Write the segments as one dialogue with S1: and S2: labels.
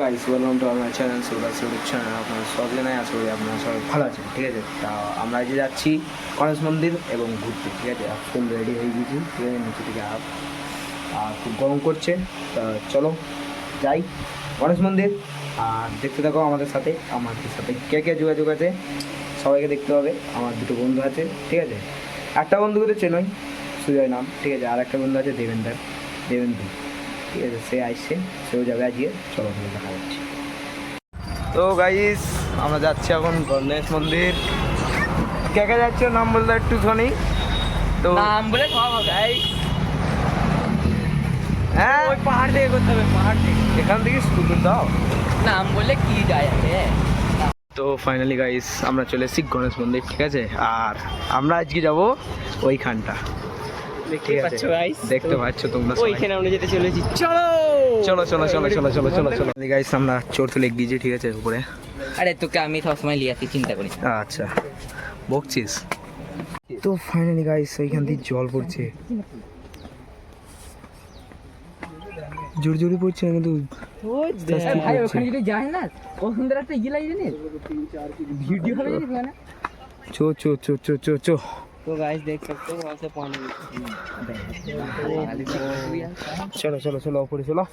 S1: Guys welcome to আমার channel Suraj Suraj channel আপনারা সব জানাই আশা করি আপনারা সবাই ভালো আছেন, ঠিক আছে? তা আমরা যে যাচ্ছি গণেশ মন্দির এবং ঘুরতে, ঠিক আছে? ফুল রেডি হয়ে গেছি, ঠিক আছে? নিচে থেকে আপ। আর খুব গরম করছে, তা চলো যাই গণেশ মন্দির। আর দেখতে থাকো আমাদের সাথে আমাদের সাথে কে কে যোগাযোগ আছে, সবাইকে দেখতে হবে, আমার দুটো বন্ধু আছে, ঠিক আছে? একটা বন্ধুকে তো চেনই সুজয় নাম, ঠিক আছে? আর একটা বন্ধু আছে দেবেন্দার দেবেন্দু ঠিক আছে সে আসছে সেও যাবে আজকে। চলো তাহলে দেখা যাচ্ছে তো গাইস আমরা যাচ্ছি এখন গণেশ মন্দির। কে কে যাচ্ছে? নাম বলতে একটু শুনি। তো
S2: নাম বলে সব গাই
S1: হ্যাঁ?
S2: ওই পাহাড় থেকে করতে হবে পাহাড় থেকে।
S1: এখান থেকে স্কুটার দাও।
S2: নাম বললে কি যায়
S1: তো ফাইনালি গাইস আমরা চলে এসেছি গণেশ মন্দির ঠিক আছে? আর আমরা আজকে যাব ওইখানটা।
S2: দেখতে পাচ্ছ গাইস
S1: দেখতে পাচ্ছ তোমরা
S2: ওইখানে আমরা যেতে চলেছি। চলো!
S1: চলো চলো চলো চলো চলো চলো চলো। গাইস আমরা চড়তে লেগে গিয়েছি ঠিক আছে উপরে।
S2: আরে তোকে আমি সবসময় লিয়ে আসি চিন্তা করি
S1: আচ্ছা। বকছিস। তো ফাইনালি গাইস ওইখান থেকে জল পড়ছে। জোর জোরে পড়ছে না কিন্তু
S2: ভাই ওখানে যদি যাই না? একটা ইয়ে লাগে জানিস ভিডিও হবে জানিস ওখানে
S1: চো চো চো চো চো চো।
S2: तो गाइस देख सकते हो वहाँ से पानी
S1: চলো চলো চলো ওপরে চলো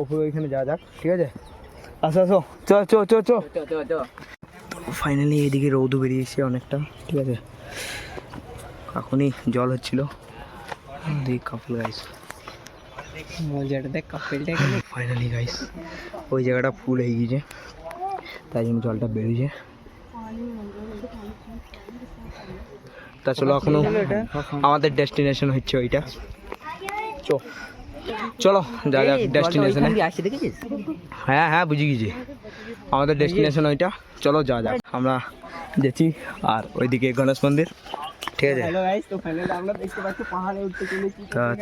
S1: ওপরে ওইখানে যাওয়া যাক ঠিক আছে আসো আসো চো চো চো চো
S2: तो तो तो
S1: ফাইনালি এদিকে রৌদু বেরিয়েছে অনেকটা ঠিক আছে এখনই জল হচ্ছিল দেখ কাপল গাইস
S2: মজাটা দেখ কাপড়টা এখানে
S1: ফাইনালি গাইস ওই জায়গাটা ফুল হয়ে গিয়েছে তাই জন্য জলটা বেরিয়েছে তা চলো এখনো আমাদের ডেস্টিনেশন হচ্ছে ওইটা চলো যা যাক ডেস্টিনেশনে হ্যাঁ হ্যাঁ বুঝে গেছি আমাদের ডেস্টিনেশন ওইটা চলো যা যাক আমরা যেছি আর ওইদিকে গণেশ মন্দির ঠিক আছে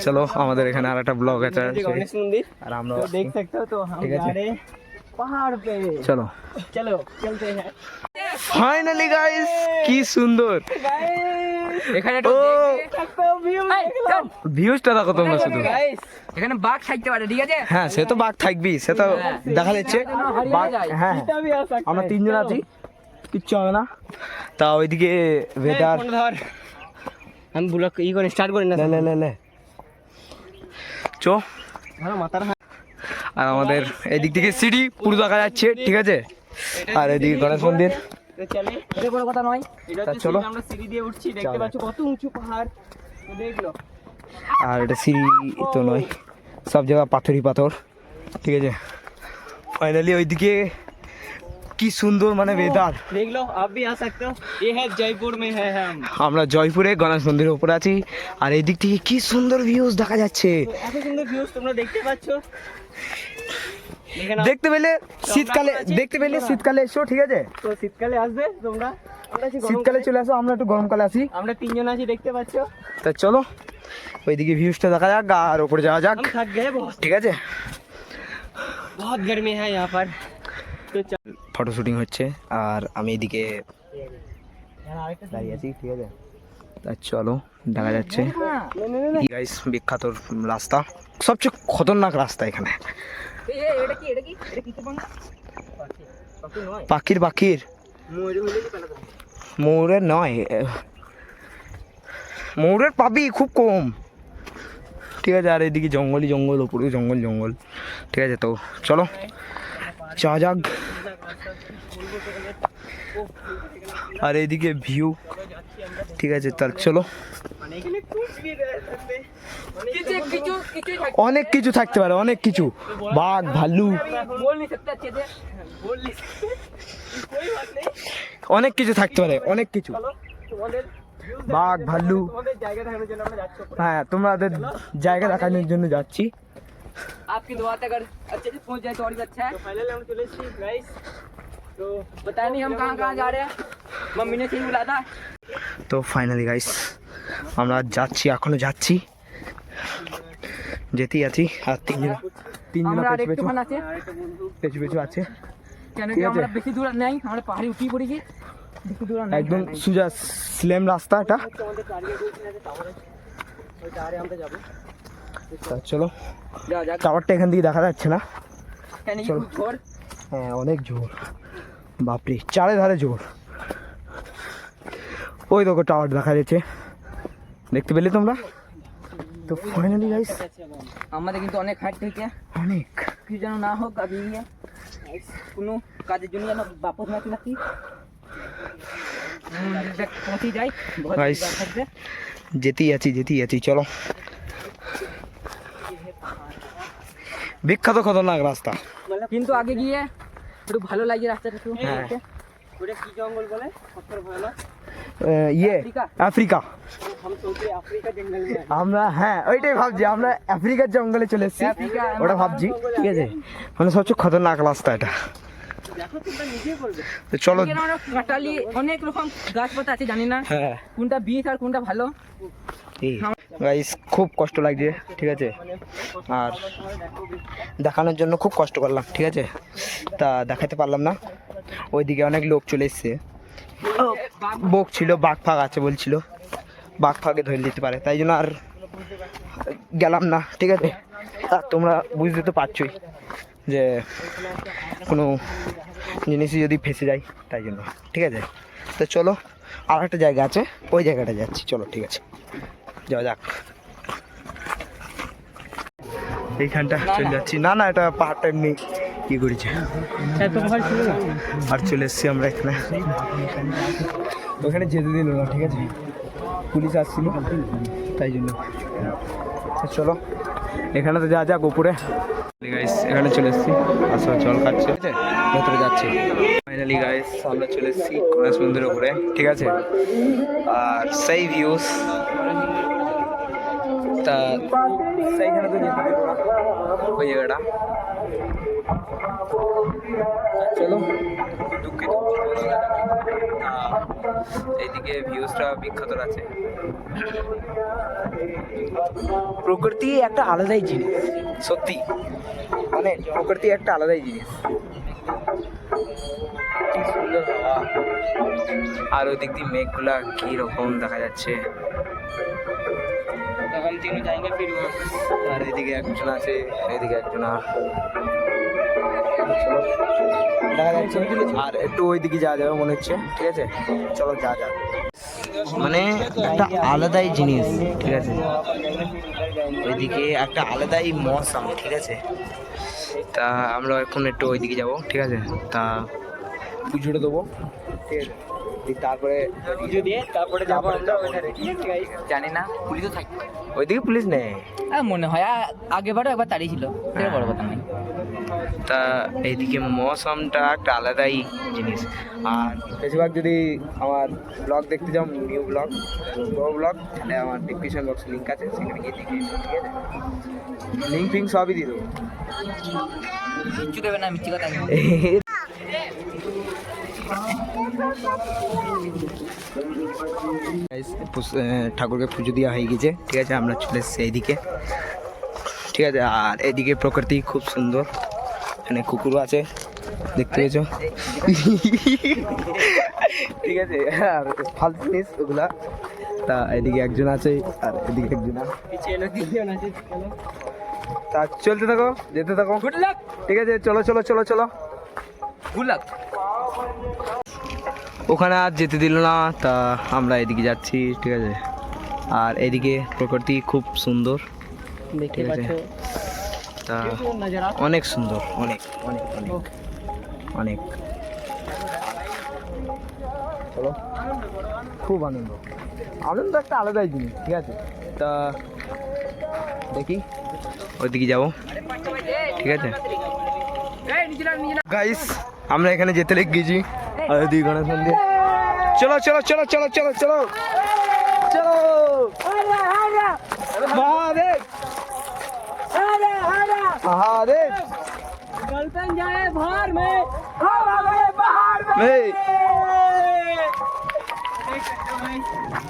S1: চলো আমাদের এখানে আর একটা ব্লগ আছে আর আমরা
S2: ঠিক আছে পাহাড় पे
S1: चलो
S2: चलो चलते हैं
S1: ফাইনালি গাইস কি সুন্দর।
S2: এখানে
S1: ভিউজটা দেখো তোমরা শুধু।
S2: এখানে বাঘ থাকতে পারে ঠিক আছে?
S1: হ্যাঁ সে তো বাঘ থাকবি সে তো হ্যাঁ। দেখা যাচ্ছে। বাঘ হ্যাঁ,
S2: হ্যাঁ।
S1: আমরা তিনজন আছি কিচ্ছু হবে না। তা ওইদিকে ওয়েদার
S2: আমি ব্লক ই করে স্টার্ট করি না।
S1: লে লে লে চো।
S2: মাথার
S1: আর আমাদের এদিক থেকে সিঁড়ি পুরো দেখা যাচ্ছে ঠিক আছে? আর এদিকে গণেশ মন্দির।
S2: চলে এটা কোনো কথা নয় এটা
S1: তা
S2: হচ্ছে
S1: চলো।
S2: সিঁড়ি, আমরা সিঁড়ি দিয়ে উঠছি দেখতে
S1: চলো।
S2: পাচ্ছ কত উঁচু পাহাড় তো দেখলো
S1: আর এটা সিঁড়ি তো নয় সব জায়গা পাথরই পাথর ঠিক আছে ফাইনালি ওইদিকে কি সুন্দর মানে ওয়েদার
S2: देख लो आप भी आ सकते हो ये है जयपुर में है हम
S1: আমরা জয়পুরে গণেশ মন্দিরের উপরে আছি আর এই দিক থেকে কি সুন্দর ভিউজ দেখা যাচ্ছে
S2: এত সুন্দর ভিউজ তোমরা দেখতে পাচ্ছ দেখে নাও।
S1: দেখতে পেলে শীতকালে দেখতে পেলে শীতকালে এসো ঠিক আছে
S2: তো শীতকালে আসবে তোমরা আমরা আছি
S1: শীতকালে
S2: গরমকালে।
S1: চলে আসো আমরা একটু গরমকালে আসি
S2: আমরা তিনজন আছি দেখতে পাচ্ছ
S1: তা চলো ওইদিকে ভিউজটা দেখা যাক আর ওপরে যাওয়া যাক
S2: हम थक गए बहुत
S1: ঠিক আছে
S2: बहुत गर्मी है यहाँ पर तो चल
S1: ফটো শুটিং হচ্ছে আর আমি এদিকে দাঁড়িয়ে আছি ঠিক আছে তা চলো দেখা যাচ্ছে গাইস বিখ্যাত রাস্তা সবচেয়ে খতরনাক রাস্তা এখানে পাখির পাখির ময়ূরের নয়। ময়ূরের পাবি খুব কম। ঠিক আছে আর এদিকে জঙ্গলই জঙ্গল ওপরে জঙ্গল জঙ্গল। ঠিক আছে তো চলো চা যাক। আর এদিকে ভিউ। ঠিক আছে তাহলে চলো
S2: মানে এখানে খুব ভিড় থাকবে কিছু কিছু কিছু
S1: অনেক কিছু থাকতে পারে অনেক কিছু বাঘ ভাল্লু
S2: बोल नहीं सकते अच्छे से बोल नहीं सकते कोई बात नहीं
S1: অনেক কিছু থাকতে পারে অনেক কিছু
S2: চলো তোমাদের
S1: বাঘ ভাল্লু
S2: তোমাদের জায়গা দেখানোর জন্য আমরা যাচ্ছি
S1: হ্যাঁ তোমাদের জায়গা দেখানোর জন্য যাচ্ছি
S2: आपकी दुआ से अगर अच्छे से पहुंच जाए तो और भी अच्छा है तो फाइनली हम चले सी गाइस तो पता नहीं हम कहाँ कहाँ जा रहे हैं मम्मी ने सही बुलाया था
S1: তো ফাইনালি গাইস আমরা যাচ্ছি এখনো যাচ্ছি যেতেই আছি। আর তিনজন তিনজন পেছু পেছু
S2: আছে
S1: পেছু পেছু আছে।
S2: কেন কি আমরা বেশি দূর নেই আমরা পাহাড়ে উঠেই পড়েছি।
S1: একদম সুজা স্লেম রাস্তা এটা। চলো। টাওয়ারটা এখান থেকে দেখা যাচ্ছে না। চলো। হ্যাঁ অনেক জোর বাপরে চারে ধারে জোর ওই দেখো টাওয়ার দেখা যাচ্ছে। দেখতে পেলে তোমরা? তো ফাইনালি গাইস
S2: আমাদের কিন্তু অনেক হাঁটতে হয়েছে
S1: অনেক।
S2: কিছু যেন না হোক আগে কোনো কাজের জন্য যেন বাপস না মন্দিরটা পৌঁছে যাই. থেকে
S1: যেতেই আছি যেতেই আছি চলো। বিখ্যাত খতরনাক রাস্তা।
S2: কিন্তু আগে গিয়ে একটু ভালো লাগে রাস্তাটা একটু।
S1: হ্যাঁ।
S2: ওটা কি জঙ্গল বলে?
S1: ইয়ে
S2: আফ্রিকা?
S1: আমরা হ্যাঁ ওইটাই ভাবছি আমরা আফ্রিকার জঙ্গলে চলে এসেছি। ওটা ভাবছি ঠিক আছে? মানে সবচেয়ে খতরনাক রাস্তা এটা। চলো।
S2: কাটালি অনেক রকম গাছপাতা আছে জানি না
S1: হ্যাঁ।
S2: কোনটা বিষ আর কোনটা ভালো।
S1: গাইস খুব কষ্ট লাগছে ঠিক আছে? আর দেখানোর জন্য খুব কষ্ট করলাম ঠিক আছে? তা দেখাতে পারলাম না। ওইদিকে অনেক লোক চলে এসছে। বক ছিল বাঘ ফাঘ আছে বলছিল। বাঘ ফাঘে ধরে দিতে পারে, তাই জন্য আর গেলাম না, ঠিক আছে? আর তোমরা বুঝতে তো পারছোই যে কোনো জিনিসই যদি ফেসে যায়, তাই জন্য, ঠিক আছে? তো চলো, আর একটা জায়গা আছে, ওই জায়গাটা যাচ্ছি, চলো, ঠিক আছে? যাওয়া যাক। এইখানটা চলে যাচ্ছি। না না, এটা পাহাড়টা এমনি কি করেছে? আর চলে এসছি আমরা এখানে। ওখানে যেতে দিল না, ঠিক আছে? পুলিশ আসছিল, তাই জন্য। তো চলো। এখানে তো যা যাক উপরে গাইস এখানে চলে এসেছি। আসো জল খাচ্ছে। ভেতরে যাচ্ছি। ফাইনালি গাইস আমরা চলে এসেছি গণেশ মন্দিরের উপরে। ঠিক আছে? আর সেই ভিউস তা, সেইখানে তো ওই জায়গাটা। চলো। এইদিকে ভিউজটা বিখ্যাত আছে প্রকৃতি একটা আলাদাই জিনিস। সত্যি। মানে প্রকৃতি একটা আলাদাই জিনিস। কি সুন্দর দিক আর ওদিক দিয়ে মেঘগুলা রকম দেখা যাচ্ছে।
S2: জায়গা ফিরবো।
S1: আর এদিকে একজন আছে এদিকে একজন। দেখা যাচ্ছে। আর একটু ওইদিকে যাওয়া যাবে মনে হচ্ছে ঠিক আছে? চলো যা যা মানে একটা আলাদাই জিনিস ঠিক আছে? ওইদিকে একটা আলাদাই মৌসুম ঠিক আছে? তা আমরা এখন একটু ওইদিকে যাব ঠিক আছে? তা পুজোটা দেবো ঠিক আছে? তারপরে
S2: পুজো দিয়ে তারপরে যাব আমরা ওইখানে জানি না পুলিশও থাকবে।
S1: ওইদিকে পুলিশ নেই?
S2: হ্যাঁ মনে হয় আগেবারও একবার তাড়িয়ে ছিল সেটা বড় কথা নয়।
S1: তা এইদিকে মৌসমটা একটা আলাদাই জিনিস। আর বেশিরভাগ যদি আমার ব্লগ দেখতে যাও নিউ ব্লগ বড় ব্লগ তাহলে আমার ডিসক্রিপশন বক্সে লিঙ্ক আছে সেখানে গিয়ে দেখে ঠিক আছে? লিঙ্ক ফিঙ্ক সবই দিয়ে দেবো।
S2: কিচ্ছু দেবে না মিথ্যে কথা
S1: ঠাকুরকে পুজো দেওয়া হয়ে গেছে ঠিক আছে? আমরা চলে এসেছি এইদিকে। ঠিক আছে আর এইদিকে প্রকৃতি খুব সুন্দর। এখানে কুকুরও আছে দেখতে পেয়েছ? ঠিক আছে আর ফালতু জিনিস ওগুলা। তা এদিকে একজন আছে আর এদিকে একজন আছে। তা চলতে থাকো যেতে থাকো।
S2: গুড লাক
S1: ঠিক আছে চলো চলো চলো চলো।
S2: গুড লাক
S1: ওখানে আর যেতে দিল না তা আমরা এদিকে যাচ্ছি ঠিক আছে। আর এদিকে প্রকৃতি খুব সুন্দর। ঠিক আছে। তা অনেক সুন্দর অনেক অনেক অনেক অনেক। চলো। খুব আনন্দ। আনন্দ একটা আলাদাই জিনিস ঠিক আছে? তা দেখি। ওইদিকে যাব। ঠিক আছে? গাইস আমরা এখানে যেতে লেগে গেছি। আর ওইদিকে গণেশ মন্দির। চলো চলো চলো চলো চলো চলো। চলো। মহাদেব! মহাদেব
S2: जाए बाहर में
S1: এই,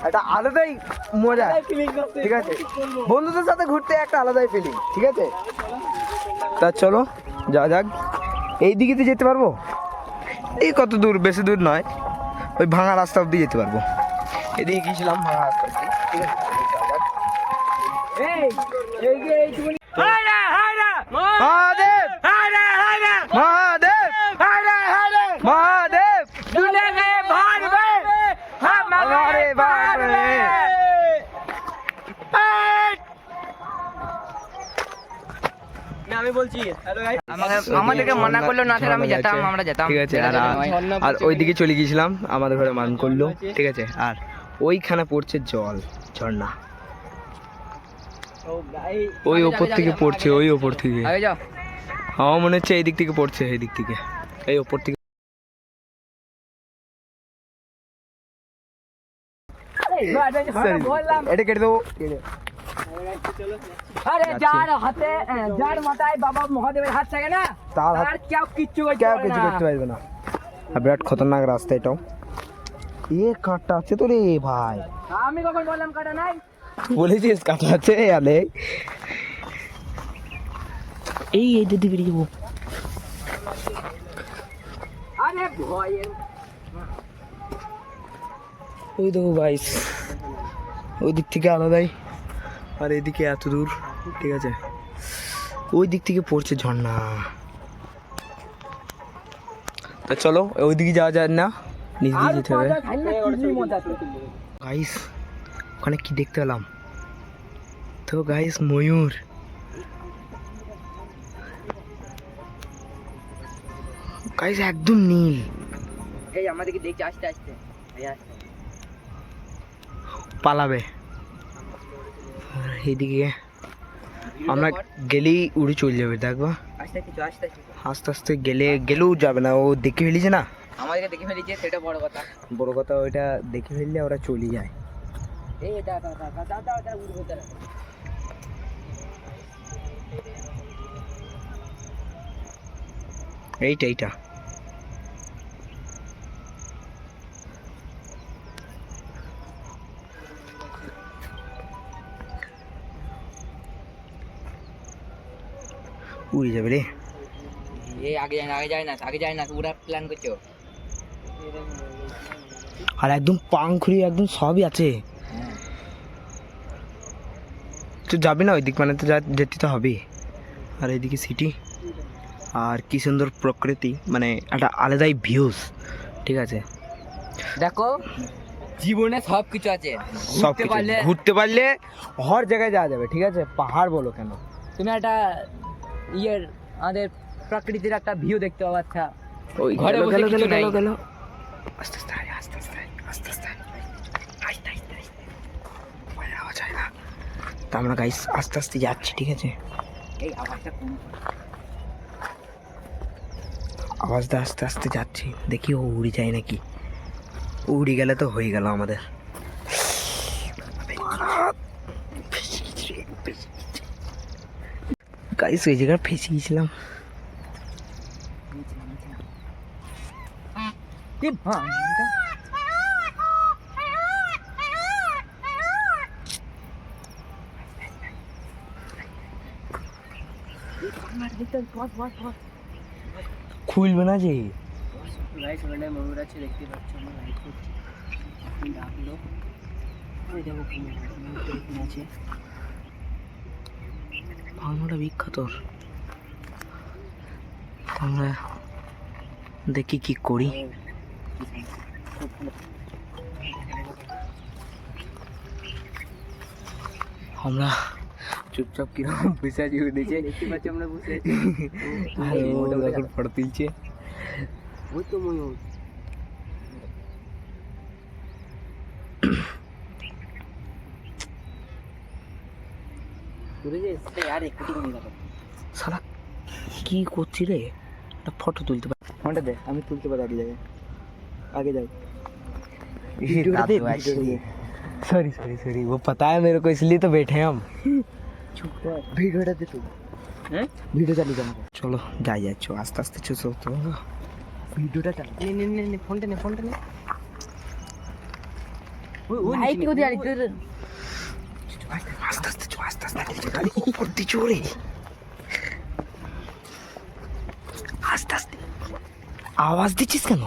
S1: একটা আলাদাই মজা ঠিক আছে বন্ধুদের সাথে ঘুরতে একটা আলাদাই ফিলিং ঠিক আছে তা চলো যা যাক এই দিকে তো যেতে পারবো এই কত দূর বেশি দূর নয় ওই ভাঙা রাস্তা অব্দি যেতে পারবো এদিকে গিয়েছিলাম ভাঙা রাস্তা অব্দি ঠিক আছে মহাদেব। হরে হরে। মহাদেব।
S2: হরে হরে। মহাদেব। দুলে আমাদেরকে করল না আমি
S1: ঠিক আছে আর ওইদিকে চলে গেছিলাম আমাদের ঘরে মান করল ঠিক আছে আর ওইখানে পড়ছে জল ঝর্ণা। ওই ওপর থেকে পড়ছে ওই ওপর থেকে। আমার মনে হচ্ছে এই দিক থেকে পড়ছে এই দিক থেকে। এই ওপর থেকে। এটা কেটে দেবো।
S2: আরে যার হাতে যার মাথায় বাবা মহাদেবের হাত থাকে না
S1: তার হাত
S2: কেউ কিচ্ছু করতে
S1: কেউ কিছু করতে পারবে না। বিরাট খতরনাক রাস্তা এটাও। এ কাঁটা আছে তো রে ভাই।
S2: আমি কখন বললাম কাটা নাই?
S1: বলেছিস কাঁটা আছে আলে এই এই দিদি বেরিয়ে যাব।
S2: আরে ভয়ের
S1: ওই দেখো গাইস ওই দিক থেকে আলাদাই। আর এদিকে এত দূর ঠিক আছে। ওই দিক থেকে পড়ছে ঝর্ণা। তা চলো ওই দিকে যাওয়া যায় না নিচ দিয়ে যেতে হবে। গাইস ওখানে কি দেখতে পেলাম? তো গাইস ময়ূর। গাইস একদম নীল।
S2: এই আমাদেরকে দেখছে আস্তে আস্তে।
S1: পালাবে। আর এইদিকে আমরা গেলেই উড়ে চলে যাবে দেখবা
S2: আস্তে কিছু আস্তে।
S1: আস্তে আস্তে গেলে গেলেও যাবে না ও দেখে ফেলিছে না?
S2: আমাদেরকে দেখে ফেলেছে সেটা বড় কথা।
S1: বড় কথা ওইটা দেখে ফেললে ওরা চলে যায়।
S2: এই তারা
S1: এইটা এইটা। উড়ে যাবে রে।
S2: এই আগে যায় না আগে যায় না আগে যায় না পুরা প্ল্যান করছ।
S1: আর একদম পাংখুরি একদম সবই আছে
S2: হ্যাঁ
S1: তো যাবি না ওই দিক মানে তো যা যেতে তো হবে আর এদিকে সিটি আর কি সুন্দর প্রকৃতি মানে একটা আলাদাই ভিউজ ঠিক আছে?
S2: দেখো জীবনে সব কিছু আছে
S1: সব
S2: পারলে
S1: ঘুরতে পারলে হর জায়গায় যাওয়া যাবে ঠিক আছে? পাহাড় বলো কেন?
S2: তুমি একটা ইয়ের আমাদের প্রকৃতির একটা ভিউ দেখতে পাবো আচ্ছা।
S1: ওই
S2: ঘরে
S1: গেলো,
S2: বসে
S1: গেলো,
S2: কিছু নাই।
S1: গেলো, গেলো। আস্তে আস্তে আস্তে আস্তে আয়। আস্তে আস্তে আয়। ভয় আওয়াজ হয় না তা আমরা গাইস আস্তে আস্তে যাচ্ছি ঠিক আছে?
S2: এই আওয়াজটা
S1: আওয়াজটা আস্তে আস্তে যাচ্ছি দেখি ও উড়ে যায় নাকি। উড়ে গেলে তো হয়ে গেল আমাদের। গাইস ওই জায়গায় ফেসে গেছিলাম।
S2: কি ভাঙ এটা? এই ভাঙার দিকটা বস, বস, বস।
S1: খুলবে না যে?
S2: পাচ্ছ আমরা লাইট করছি ডাকলো
S1: বিখ্যাত আমরা দেখি কি করি। আমরা চুপচাপ কিরকম বসে আছি ওই নিচে
S2: দেখতে পাচ্ছি আমরা বসে
S1: আর ও এখন ফটো তুলছে
S2: ওই তো ময়ূর বুঝেছিস এই আর একটু নিয়ে যাবো
S1: শালা কি করছি রে একটা ফটো তুলতে পারি
S2: ফোনটা দে আমি তুলতে পারি আগে যাবে আগে যাই
S1: वीडियो दे सॉरी सॉरी सॉरी वो पता है मेरे को इसलिए तो बैठे हैं हम
S2: ভিডিওটা দে তুই হ্যাঁ ভিডিও চালিয়ে যাব
S1: চলো যাই যাচ্ছ আস্তে আস্তে চলো তো
S2: ভিডিওটা চালা নে নে নে নে ফোনটা নে ফোনটা নে লাইট কোথায় আলি তোর
S1: আস্তে আস্তে চো আস্তে আস্তে গাড়ি উপর দিয়ে চড়ে আস্তে আস্তে আওয়াজ দিচ্ছিস কেন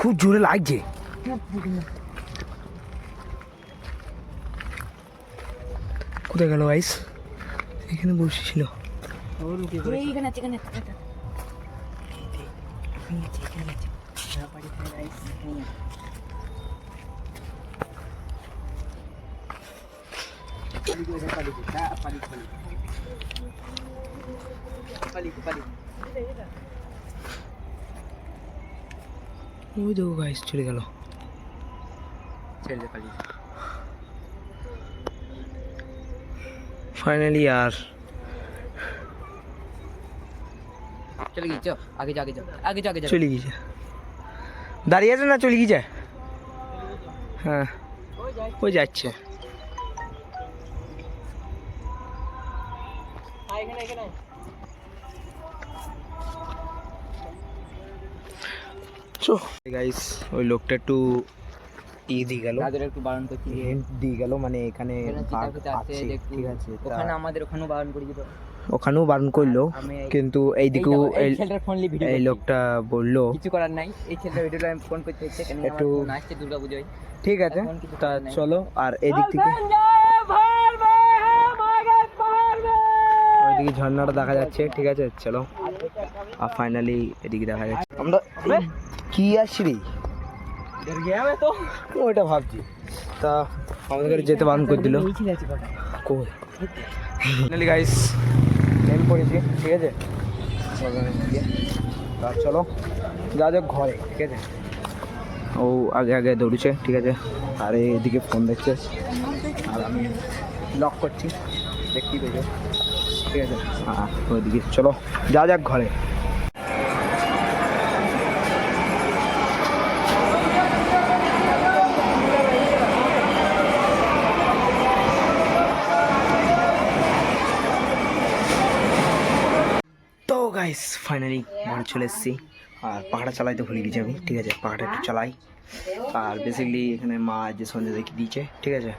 S1: খুব জোরে লাগছে কোথায় গেল আইস এখানে বসেছিল ওই দেখো গাইস চলে গেল।
S2: ছেড়ে দে পালি
S1: ফাইনালি আর
S2: চলে গিয়ে চো আগে যা আগে যা আগে যা আগে যা
S1: চলে গিয়েছে দাঁড়িয়ে আছে না চলে গিয়েছে হ্যাঁ ওই যাচ্ছে
S2: এখানে এখানে
S1: চো গাইস ওই লোকটা একটু ই দিয়ে গেল।
S2: তাদের একটু বারণ করছি
S1: দিয়ে গেল মানে এখানে
S2: আছে
S1: ঠিক আছে তা
S2: ওখানে আমাদের ওখানেও বারণ করে
S1: ওখানেও বারণ করল কিন্তু এইদিকেও
S2: এই
S1: এই
S2: ছেলেটার ফোনলি ভিডিও
S1: এই লোকটা বলল
S2: কিছু করার নাই এই ছেলেটার ভিডিওটা আমি ফোন করতে হচ্ছে কেন
S1: একটু-
S2: আসছে দুর্গা পুজোয়
S1: ঠিক আছে তা চলো আর এদিক থেকে ওইদিকে ঝর্ণাটা দেখা যাচ্ছে ঠিক আছে চলো। আর ফাইনালি এদিকে দেখা যাচ্ছে। আমরা কি আসছি রে? ওইটা ভাবছি। তা আমাদের যেতে বারণ করে দিল। কই? গাইস নেমে পড়েছি, ঠিক আছে। তা চলো, যা যাক ঘরে, ঠিক আছে? ও আগে আগে দৌড়ছে, ঠিক আছে? আর এদিকে ফোন দেখছে। আর আমি লক করছি। দেখতেই পেয়েছ। ঠিক আছে? হ্যাঁ ওইদিকে। চলো, যা যাক ঘরে। গাইস ফাইনালি ঘরে চলে এসেছি। আর পাহাড়া চালাইতে ভুলে গেছি আমি, ঠিক আছে? পাহাড়া একটু চালাই। আর বেসিক্যালি এখানে মা যে সন্ধ্যে দেখে দিয়েছে, ঠিক আছে?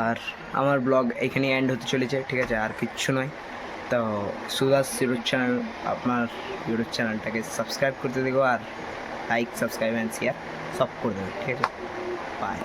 S1: আর আমার ব্লগ এখানে এন্ড হতে চলেছে, ঠিক আছে? আর কিচ্ছু নয়। তো সুদাস ইউটিউব চ্যানেল আপনার ইউটিউব চ্যানেলটাকে সাবস্ক্রাইব করতে দেবো আর লাইক সাবস্ক্রাইব অ্যান্ড শেয়ার সব করে দেবে, ঠিক আছে? বাই